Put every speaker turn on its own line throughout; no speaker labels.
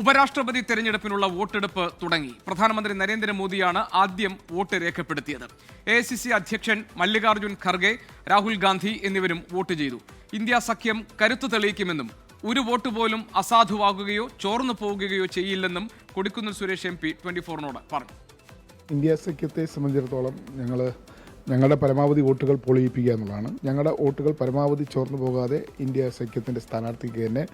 ഉപരാഷ്ട്രപതി തെരഞ്ഞെടുപ്പിനുള്ള വോട്ടെടുപ്പ് തുടങ്ങി പ്രധാനമന്ത്രി നരേന്ദ്രമോദിയാണ് ആദ്യം വോട്ട് രേഖപ്പെടുത്തിയത് എ അധ്യക്ഷൻ മല്ലികാർജ്ജുൻ ഖർഗെ രാഹുൽ ഗാന്ധി എന്നിവരും വോട്ട് ചെയ്തു ഇന്ത്യ സഖ്യം കരുത്തു തെളിയിക്കുമെന്നും ഒരു വോട്ട് പോലും അസാധുവാകുകയോ ചോർന്നു പോവുകയോ ചെയ്യില്ലെന്നും Kodikunnil Suresh M P twenty ഫോറിനോട് പറഞ്ഞു
ഇന്ത്യ സഖ്യത്തെ സംബന്ധിച്ചിടത്തോളം ഞങ്ങൾ ഞങ്ങളുടെ പരമാവധി വോട്ടുകൾ പൊളിയിപ്പിക്കുക എന്നുള്ളതാണ് ഞങ്ങളുടെ വോട്ടുകൾ പരമാവധി ചോർന്നു പോകാതെ ഇന്ത്യ സഖ്യത്തിൻ്റെ സ്ഥാനാർത്ഥിക്ക് തന്നെ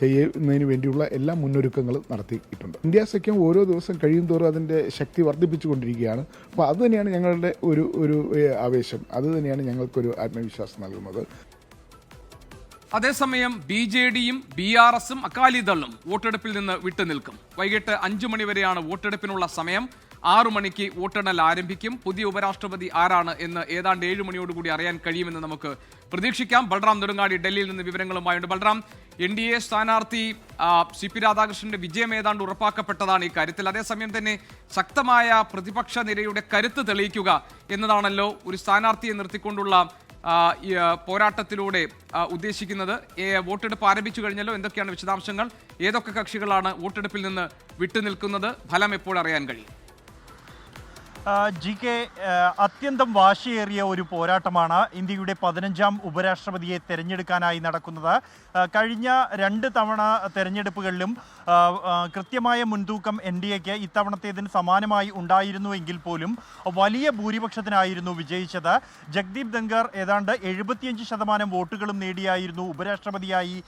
ചെയ്യുന്നതിന് വേണ്ടിയുള്ള എല്ലാ മുന്നൊരുക്കങ്ങളും നടത്തിയിട്ടുണ്ട് ഇന്ത്യ സഖ്യം ഓരോ ദിവസം കഴിയും തോറും അതിൻ്റെ ശക്തി വർദ്ധിപ്പിച്ചുകൊണ്ടിരിക്കുകയാണ് അപ്പോൾ അത് തന്നെയാണ് ഞങ്ങളുടെ ഒരു ഒരു ആവേശം അത് തന്നെയാണ് ഞങ്ങൾക്കൊരു ആത്മവിശ്വാസം നൽകുന്നത്
അതേസമയം ബി ജെ ഡിയും ബി ആർ എസും അകാലിദളും വോട്ടെടുപ്പിൽ നിന്ന് വിട്ടുനിൽക്കും വൈകിട്ട് അഞ്ചു മണിവരെയാണ് വോട്ടെടുപ്പിനുള്ള സമയം ആറു മണിക്ക് വോട്ടെണ്ണൽ ആരംഭിക്കും പുതിയ ഉപരാഷ്ട്രപതി ആരാണ് എന്ന് ഏതാണ്ട് ഏഴ് മണിയോടുകൂടി അറിയാൻ കഴിയുമെന്ന് നമുക്ക് പ്രതീക്ഷിക്കാം ബൽറാം നെടുങ്ങാടി ഡൽഹിയിൽ നിന്ന് വിവരങ്ങളുമായുണ്ട് ബൽറാം എൻ ഡി എ സ്ഥാനാർത്ഥി സി പി രാധാകൃഷ്ണന്റെ വിജയം ഏതാണ്ട് ഉറപ്പാക്കപ്പെട്ടതാണ് ഈ കാര്യത്തിൽ അതേസമയം തന്നെ ശക്തമായ പ്രതിപക്ഷ നിരയുടെ കരുത്ത് തെളിയിക്കുക എന്നതാണല്ലോ ഒരു സ്ഥാനാർത്ഥിയെ നിർത്തിക്കൊണ്ടുള്ള പോരാട്ടത്തിലൂടെ ഉദ്ദേശിക്കുന്നത് വോട്ടെടുപ്പ് ആരംഭിച്ചു കഴിഞ്ഞല്ലോ എന്തൊക്കെയാണ് വിശദാംശങ്ങൾ ഏതൊക്കെ കക്ഷികളാണ് വോട്ടെടുപ്പിൽ നിന്ന് വിട്ടുനിൽക്കുന്നത് ഫലം എപ്പോൾ അറിയാൻ കഴിയും
ജി കെ അത്യന്തം വാശിയേറിയ ഒരു പോരാട്ടമാണ് ഇന്ത്യയുടെ പതിനഞ്ചാം ഉപരാഷ്ട്രപതിയെ തിരഞ്ഞെടുക്കാനായി നടക്കുന്നത് കഴിഞ്ഞ രണ്ട് തവണ തെരഞ്ഞെടുപ്പുകളിലും കൃത്യമായ മുൻതൂക്കം എൻ ഡി എക്ക് ഇത്തവണത്തേതിന് സമാനമായി ഉണ്ടായിരുന്നുവെങ്കിൽ പോലും വലിയ ഭൂരിപക്ഷത്തിനായിരുന്നു വിജയിച്ചത് ജഗ്ദീപ് ദങ്കർ ഏതാണ്ട് എഴുപത്തിയഞ്ച് ശതമാനം വോട്ടുകളും നേടിയായിരുന്നു ഉപരാഷ്ട്രപതിയായി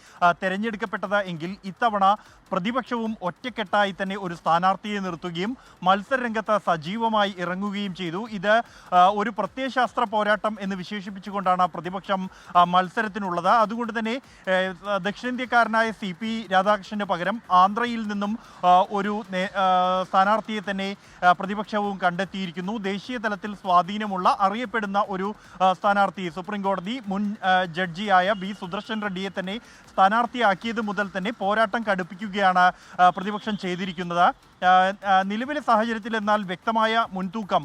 തെരഞ്ഞെടുക്കപ്പെട്ടത് എങ്കിൽ ഇത്തവണ പ്രതിപക്ഷവും ഒറ്റക്കെട്ടായി തന്നെ ഒരു സ്ഥാനാർത്ഥിയെ നിർത്തുകയും മത്സരരംഗത്ത് സജീവമായി ഇറങ്ങുകയും ചെയ്തു ഇത് ഒരു പ്രത്യയശാസ്ത്ര പോരാട്ടം എന്ന് വിശേഷിപ്പിച്ചുകൊണ്ടാണ് പ്രതിപക്ഷം മത്സരത്തിനുള്ളത് അതുകൊണ്ട് തന്നെ ദക്ഷിണേന്ത്യക്കാരനായ സി പി രാധാകൃഷ്ണന് പകരം ആന്ധ്രയിൽ നിന്നും ഒരു സ്ഥാനാർത്ഥിയെ തന്നെ പ്രതിപക്ഷവും കണ്ടെത്തിയിരിക്കുന്നു ദേശീയ തലത്തിൽ സ്വാധീനമുള്ള അറിയപ്പെടുന്ന ഒരു സ്ഥാനാർത്ഥി സുപ്രീം കോടതി മുൻ ജഡ്ജിയായ ബി സുദർശൻ റെഡ്ഡിയെ തന്നെ സ്ഥാനാർത്ഥിയാക്കിയത് മുതൽ തന്നെ പോരാട്ടം കടുപ്പിക്കുകയാണ് പ്രതിപക്ഷം ചെയ്തിരിക്കുന്നത് നിലവിലെ സാഹചര്യത്തിൽ എന്നാൽ വ്യക്തമായ മുൻതൂക്കം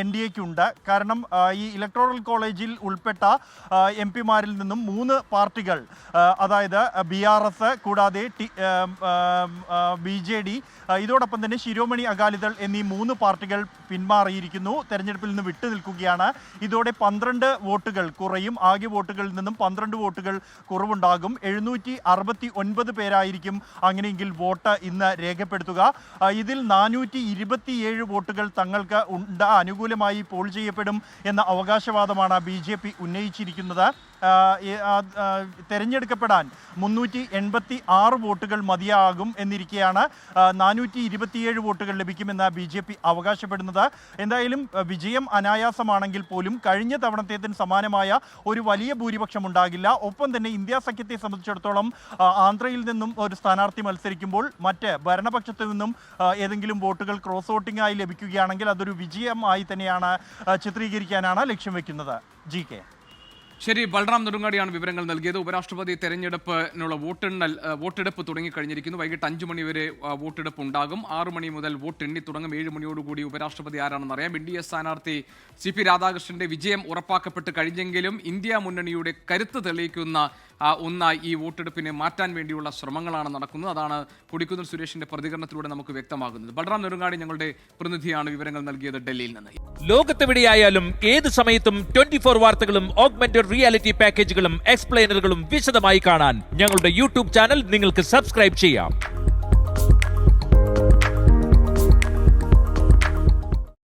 എൻ ഡി എക്കുണ്ട് കാരണം ഈ ഇലക്ട്രോറൽ കോളേജിൽ ഉൾപ്പെട്ട എം പിമാരിൽ നിന്നും മൂന്ന് പാർട്ടികൾ അതായത് ബി ആർ എസ് കൂടാതെ ടി ബി ജെ ഡി ഇതോടൊപ്പം തന്നെ ശിരോമണി അകാലിദൾ എന്നീ മൂന്ന് പാർട്ടികൾ പിന്മാറിയിരിക്കുന്നു തെരഞ്ഞെടുപ്പിൽ നിന്ന് വിട്ടു നിൽക്കുകയാണ് ഇതോടെ പന്ത്രണ്ട് വോട്ടുകൾ കുറയും ആകെ വോട്ടുകളിൽ നിന്നും പന്ത്രണ്ട് വോട്ടുകൾ കുറവുണ്ടാകും എഴുന്നൂറ്റി അറുപത്തി ഒൻപത് പേരായിരിക്കും അങ്ങനെയെങ്കിൽ വോട്ട് ഇന്ന് രേഖപ്പെടുത്തുക ഇതിൽ നാനൂറ്റി ഇരുപത്തിയേഴ് വോട്ടുകൾ തങ്ങൾക്ക് അനുകൂലമായി പോൾ ചെയ്യപ്പെടും എന്ന അവകാശവാദമാണ് ബി ഉന്നയിച്ചിരിക്കുന്നത് തെരഞ്ഞെടുക്കപ്പെടാൻ മുന്നൂറ്റി എൺപത്തി ആറ് വോട്ടുകൾ മതിയാകും എന്നിരിക്കെയാണ് നാനൂറ്റി ഇരുപത്തിയേഴ് വോട്ടുകൾ ലഭിക്കുമെന്ന് ബി ജെ പി അവകാശപ്പെടുന്നത് എന്തായാലും വിജയം അനായാസമാണെങ്കിൽ പോലും കഴിഞ്ഞ തവണത്തേതിന് സമാനമായ ഒരു വലിയ ഭൂരിപക്ഷം ഉണ്ടാകില്ല ഒപ്പം തന്നെ ഇന്ത്യ സഖ്യത്തെ സംബന്ധിച്ചിടത്തോളം ആന്ധ്രയിൽ നിന്നും ഒരു സ്ഥാനാർത്ഥി മത്സരിക്കുമ്പോൾ മറ്റ് ഭരണപക്ഷത്തു നിന്നും ഏതെങ്കിലും വോട്ടുകൾ ക്രോസ് വോട്ടിംഗായി ലഭിക്കുകയാണെങ്കിൽ അതൊരു വിജയമായി തന്നെയാണ് ചിത്രീകരിക്കാനാണ് ലക്ഷ്യം വെക്കുന്നത് ജി കെ
ശരി ബൽറാം നെടുങ്ങാടിയാണ് വിവരങ്ങൾ നൽകിയത് ഉപരാഷ്ട്രപതി തെരഞ്ഞെടുപ്പിനുള്ള വോട്ടെണ്ണൽ വോട്ടെടുപ്പ് തുടങ്ങിക്കഴിഞ്ഞിരിക്കുന്നു വൈകിട്ട് അഞ്ചു മണി വരെ വോട്ടെടുപ്പ് ഉണ്ടാകും ആറു മണി മുതൽ വോട്ട് എണ്ണി തുടങ്ങും ഏഴ് മണിയോടുകൂടി ഉപരാഷ്ട്രപതി ആരാണെന്ന് അറിയാം എൻ ഡി എ സ്ഥാനാർത്ഥി സി പി രാധാകൃഷ്ണന്റെ വിജയം ഉറപ്പാക്കപ്പെട്ട് കഴിഞ്ഞെങ്കിലും ഇന്ത്യ മുന്നണിയുടെ കരുത്ത് തെളിയിക്കുന്ന ഒന്നായി ഈ വോട്ടെടുപ്പിനെ മാറ്റാൻ വേണ്ടിയുള്ള ശ്രമങ്ങളാണ് നടക്കുന്നത് അതാണ് കൊടിക്കുന്നിൽ സുരേഷിന്റെ പ്രതികരണത്തിലൂടെ നമുക്ക് വ്യക്തമാകുന്നത് ബൽറാം നെടുങ്ങാടി ഞങ്ങളുടെ പ്രതിനിധിയാണ് വിവരങ്ങൾ നൽകിയത് ഡൽഹിയിൽ നിന്ന്
ലോകത്തെവിടെയായാലും ഏത് സമയത്തും ട്വന്റി ഫോർ വാർത്തകളും ഓഗ്മെന്റഡ് റിയാലിറ്റി പാക്കേജുകളും എക്സ്പ്ലെയിനറുകളും വിശദമായി കാണാൻ ഞങ്ങളുടെ യൂട്യൂബ് ചാനൽ നിങ്ങൾക്ക് സബ്സ്ക്രൈബ് ചെയ്യാം